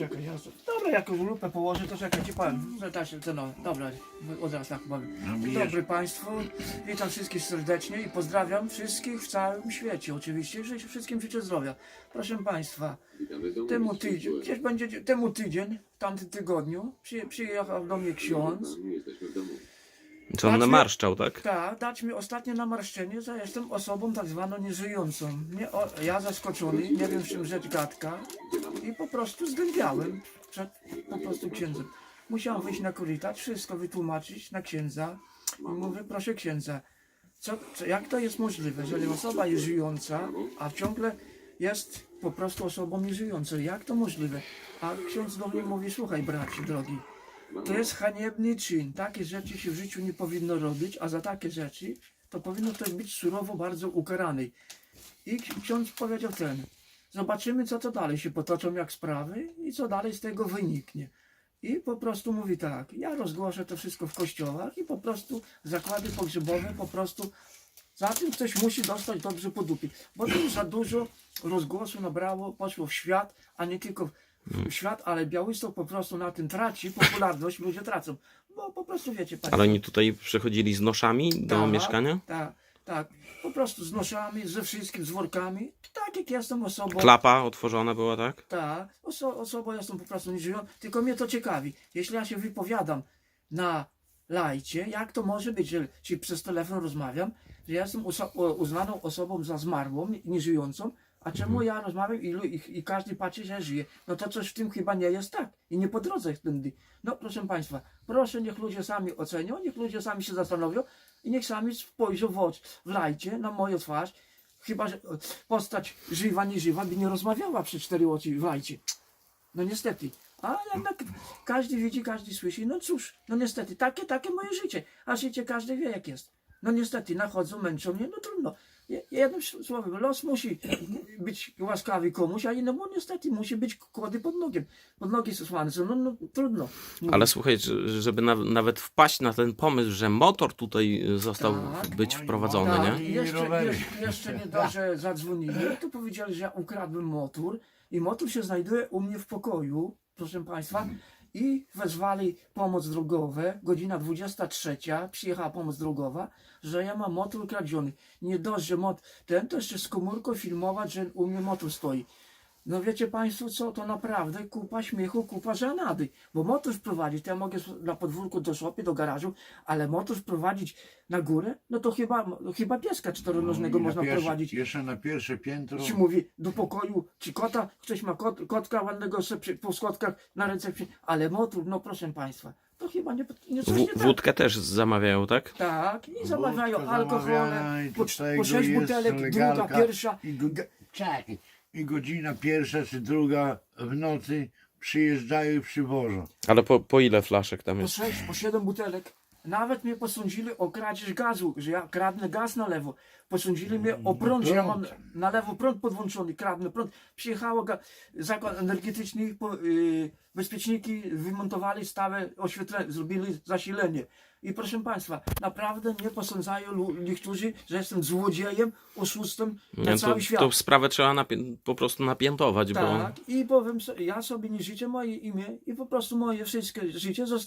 Czekaj, ja sobie... Dobra, jakąś lupę położę, to czekaj, ci powiem. że da się, no, dobra, od razu tak powiem. No, dobry Państwu, witam wszystkich serdecznie i pozdrawiam wszystkich w całym świecie oczywiście życzę wszystkim życzę zdrowia. Proszę Państwa, temu tydzień, gdzieś będzie temu tydzień, w tamtym tygodniu przy, przyjechał do mnie ksiądz, Co on namarszczał, tak? tak, dać mi ostatnie namaszczenie, że jestem osobą tak zwaną nieżyjącą. Nie, o, ja zaskoczony, nie wiem w czym rzecz gadka i po prostu zdębiałem przed po prostu księdzem. Musiałem wyjść na korytarz, wszystko wytłumaczyć na księdza i mówię, proszę księdza, co, co, jak to jest możliwe, jeżeli osoba jest żyjąca, a ciągle jest po prostu osobą nieżyjącą, jak to możliwe? A ksiądz do mnie mówi, słuchaj bracie drogi, to jest haniebny czyn. Takie rzeczy się w życiu nie powinno robić, a za takie rzeczy to powinno ktoś być surowo bardzo ukarany. I ks- ksiądz powiedział ten, zobaczymy co to dalej się potoczą jak sprawy i co dalej z tego wyniknie. I po prostu mówi tak, ja rozgłoszę to wszystko w kościołach i po prostu zakłady pogrzebowe po prostu za tym ktoś musi dostać dobrze po dupie. Bo to już za dużo rozgłosu nabrało, poszło w świat, a nie tylko w świat, ale Białystok po prostu na tym traci, popularność ludzie tracą. Bo po prostu wiecie, Państwo. Ale oni tutaj przychodzili z noszami do Tak, mieszkania? Tak, tak. Po prostu z noszami, ze wszystkim, z workami. Tak jak jestem osobą. Klapa otworzona była, tak? Tak, oso, osobą jestem po prostu nieżyjącą. Tylko mnie to ciekawi. Jeśli ja się wypowiadam na lajcie, jak to może być, że czy przez telefon rozmawiam, że ja jestem uznaną osobą za zmarłą, nie- nieżyjącą, a czemu ja rozmawiam i, lu- i, każdy patrzy, że ja żyję? No to coś w tym chyba nie jest tak. I nie po drodze tędy. No proszę Państwa, proszę niech ludzie sami ocenią, niech ludzie sami się zastanowią i niech sami spojrzą w oczy, w lajcie na moją twarz. Chyba, że e, postać żywa, nieżywa by nie rozmawiała przez cztery oczy w lajcie. No niestety. A jednak każdy widzi, każdy słyszy. No cóż, no niestety, takie, takie moje życie. A życie każdy wie jak jest. No niestety, nachodzą, męczą mnie, no trudno. Je- Jednym słowem, los musi być łaskawy komuś, a innemu niestety musi być kłody pod nogiem. Pod nogi słane są, no, no trudno. Ale słuchaj, że- żeby na, nawet wpaść na ten pomysł, że motor tutaj został Tak. być wprowadzony, Tak, nie? i jeszcze, rowery. jeszcze, jeszcze nie dość, że zadzwonili, to powiedzieli, że ja ukradłem motor i motor się znajduje u mnie w pokoju, proszę Państwa, i wezwali pomoc drogowe, godzina 23, przyjechała pomoc drogowa, że ja mam motor kradziony. Nie dość, że mot, ten to jeszcze z komórką filmować, że u mnie motor stoi. No wiecie Państwo co, to naprawdę kupa śmiechu, kupa żenady. Bo motor wprowadzić, to ja mogę na podwórku do szopy, do garażu, ale motor wprowadzić na górę, no to chyba, no, chyba pieska czteronożnego No można prowadzić. Jeszcze na pierwsze piętro. Ci mówi do pokoju, czy kota, ktoś ma kot, kotka ładnego po schodkach na ręce, przy- ale motor, no proszę Państwa, to chyba nie, nie coś W, nie tak. wódkę też zamawiają, tak? Tak, i zamawiają alkohole, i po, po sześć butelek, druga, pierwsza. I, czekaj. I godzina pierwsza czy druga w nocy przyjeżdżają i przywożą. Ale po, po ile flaszek tam po jest? sześć, po siedem butelek. Nawet mnie posądzili o kradzież gazu, że ja kradnę gaz na lewo. Posądzili mnie o prąd, że ja mam na lewo prąd podłączony, kradnę prąd. Przyjechało ga- zakład energetyczny, po, y, bezpieczniki wymontowali stałe oświetlenie, zrobili zasilenie. I proszę Państwa, naprawdę nie posądzają niektórzy, że jestem złodziejem, oszustem na Nie, to, cały świat. to sprawę trzeba napię- po prostu napiętować, bo Tak, i powiem, ja sobie nie życzę moje imię i po prostu moje wszystkie życie zostało